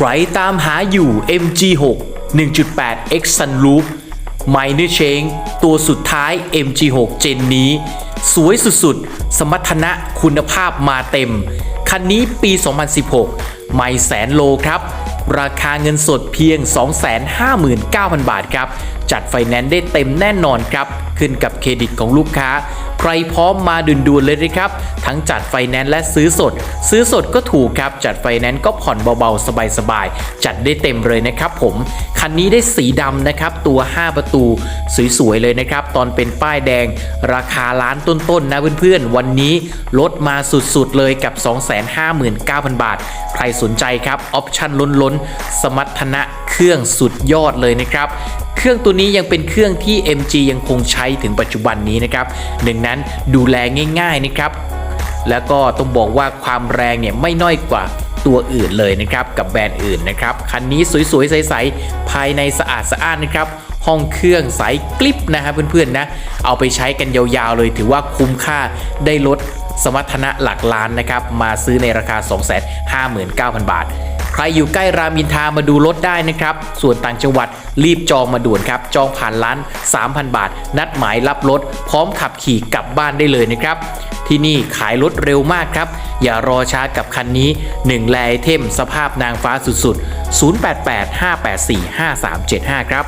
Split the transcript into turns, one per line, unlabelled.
ใครตามหาอยู่ MG6 1.8 X Sunroof Minor Change ตัวสุดท้าย MG6 เจนนี้ สวยสุดๆ สมรรถนะคุณภาพมาเต็ม คันนี้ปี 2016 ไม่แสนโลครับ ราคาเงินสดเพียง 259,000 บาทครับ จัดไฟแนนซ์ได้เต็มแน่นอนครับ ขึ้นกับเครดิตของลูกค้า ใครพร้อมมาด่วนๆเลยนะครับ ทั้งจัดไฟแนนซ์และซื้อสด ซื้อสดก็ถูกครับ จัดไฟแนนซ์ก็ผ่อนเบาๆ สบายๆ จัดได้เต็มเลยนะครับผม คันนี้ได้สีดำนะครับ ตัว 5 ประตูสวยๆเลยนะครับ ตอนเป็นป้ายแดง ราคาล้านต้นๆนะเพื่อนๆ วันนี้ลดมาสุดๆเลยกับ 259,000 บาท ใครสนใจครับ ออปชั่นล้นๆ สมรรถนะเครื่องสุดยอดเลยนะครับ เครื่องตัวนี้ยังเป็นเครื่องที่ MG ยังคงใช้ถึงปัจจุบันนี้นะครับหนึ่งนั้นดูแลง่าย ๆนะครับ แล้วก็ต้องบอกว่าความแรงเนี่ยไม่น้อยกว่าตัวอื่นเลยนะครับกับแบรนด์อื่นนะครับคันนี้สวยๆใสๆภายในสะอาดสะอ้านนะครับห้องเครื่องใสกลิปนะครับเพื่อนๆนะเอาไปใช้กันยาวๆเลยถือว่าคุ้มค่าได้ลดสมรรถนะหลักล้านนะครับมาซื้อในราคา 259,000 บาท รอยู่ใกล้รามอินทามาดูรถได้นะครับ ส่วนต่างจังหวัดรีบจองมาด่วนครับ จองผ่านร้าน 3,000 บาท นัดหมายรับรถ พร้อมขับขี่กลับบ้านได้เลยนะครับ ที่นี่ขายรถเร็วมากครับ อย่ารอช้ากับคันนี้ 1 แลไอเทม สภาพนางฟ้าสุดๆ 0885845375 ครับ